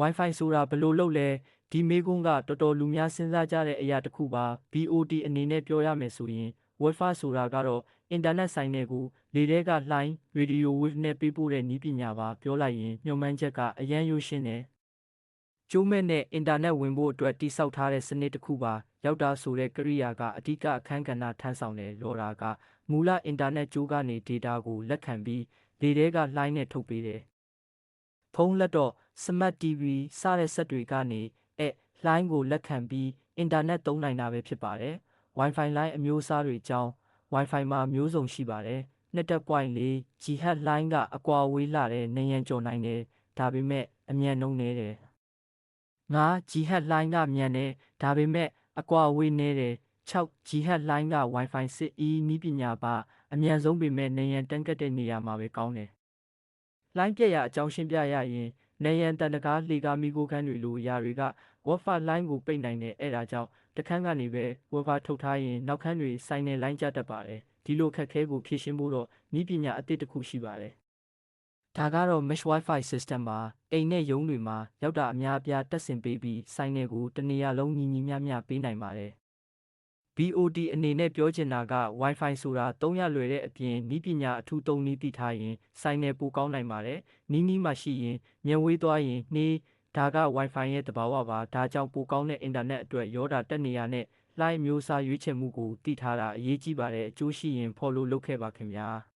Wi-Fi ဆိုတာဘယ်လိုလုပ်လဲဒီမေးခွန်းကတော်တော်လူများစဉ်းစားကြတဲ့အရာတစ်ခုပါ BOT အနေနဲ့ပြောရမယ်ဆိုရင် Wi-Fi ဆိုတာကတော့အင်တာနက်ဆိုင်တဲ့ကိုလေထဲကလှိုင်း Radio Wave နဲ့ပေးပို့တဲ့နည်းပညာပါပြောလိုက်ရင်ညွှန်မှန်းချက်ကအရန်ရိုးရှင်းတယ်ကျိုးမဲ့နဲ့အင်တာနက်ဝင်ဖို့အတွက်တိစောက်ထားတဲ့စနစ်တစ်ခုပါရောက်တာဆိုတဲ့ကရိယာကအဓိကအခန်းကဏ္ဍထမ်းဆောင်တယ်လော်တာကမူလအင်တာနက်ကြိုးကနေ data ကိုလက်ခံပြီးလေထဲကလှိုင်းနဲ့ထုတ်ပေးတယ်ဖုန်းလက်တော့ Smart TV စတဲ့စက်တွေကနေအဲလှိုင်းကိုလက်ခံပြီးအင်တာနက်သုံးနိုင်တာပဲဖြစ်ပါတယ်။ Wi-Fi လိုင်းအမျိုးအစားတွေအကြောင်း Wi-Fi မှာမျိုးစုံရှိပါတယ်။2.4 GHz လိုင်းကအကွာအဝေးလှတဲ့နေရန်ကျော်နိုင်တယ်။ဒါပေမဲ့အမြန်နှုန်းနည်းတယ်။5 GHz လိုင်းကမြန်တယ်။ဒါပေမဲ့အကွာအဝေးနည်းတယ်။6 GHz လိုင်းက Wi-Fi 6E နည်းပညာပါအမြန်ဆုံးပေမဲ့နေရန်တန်းကတ်တဲ့နေရာမှာပဲကောင်းတယ်။လိုင်းပြက်ရအကြောင်းရှင်းပြရရင် နေရန်တန်တကားလှေကားမိခိုးခန်းတွေလိုအရာတွေက Wi-Fi လိုင်းကိုပိတ်နိုင်တယ်အဲဒါကြောင့်တစ်ခန်းကနေပဲ Wi-Fi ထုတ်ထားရင်နောက်ခန်းတွေဆိုင်နေလိုင်းကျတတ်ပါတယ်ဒီလိုခက်ခဲကိုဖြေရှင်းဖို့တော့နည်းပညာအသစ်တစ်ခုရှိပါတယ်ဒါကတော့ Mesh Wi-Fi System ပါအိမ်နဲ့ရုံးတွေမှာရောက်တာအများအပြားတက်ဆင်ပေးပြီးဆိုင်နယ်ကိုတနေရာလုံးညီညီမျှမျှပေးနိုင်ပါတယ် BOD အနေနဲ့ပြောချင်တာက Wi-Fi ဆိုတာသုံးရလွယ်တဲ့အပြင်နီးပညာအထူးသုံးနည်းသိထားရင်ဆိုင်နယ်ပိုကောင်းနိုင်ပါတယ်။နီးနီးမှရှိရင်မြန်ဝေးသွားရင်နှေးဒါက Wi-Fi ရဲ့သဘာဝပါဒါကြောင့်ပိုကောင်းတဲ့အင်တာနက်အတွက်ရောတာတက်နေရနဲ့ line မျိုးစားရွေးချယ်မှုကိုသိထားတာအရေးကြီးပါတယ်အကျိုးရှိရင် follow လုပ်ခဲ့ပါခင်ဗျာ။